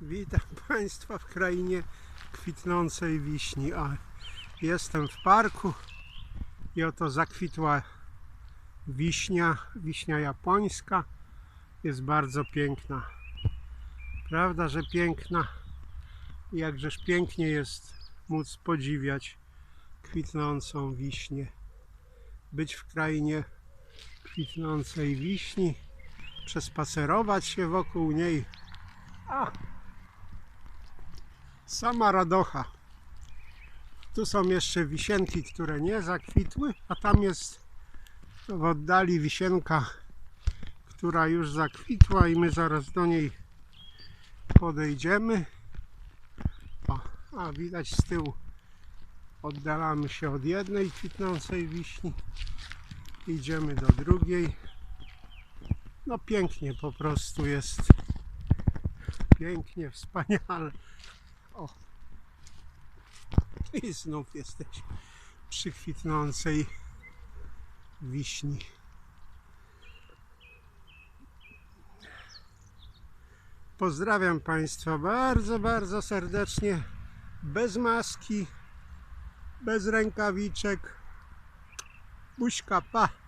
Witam Państwa w krainie kwitnącej wiśni. A jestem w parku i oto zakwitła wiśnia, wiśnia japońska. Jest bardzo piękna. Prawda, że piękna? Jakżeż pięknie jest móc podziwiać kwitnącą wiśnię. Być w krainie kwitnącej wiśni, przespacerować się wokół niej. A, sama radocha. Tu są jeszcze wisienki, które nie zakwitły, a tam jest w oddali wisienka, która już zakwitła i my zaraz do niej podejdziemy. O, a widać z tyłu oddalamy się od jednej kwitnącej wiśni. Idziemy do drugiej. No pięknie po prostu jest. Pięknie, wspaniale. O. I znów jesteśmy przy kwitnącej wiśni. Pozdrawiam Państwa bardzo, bardzo serdecznie. Bez maski, bez rękawiczek. Buźka, pa!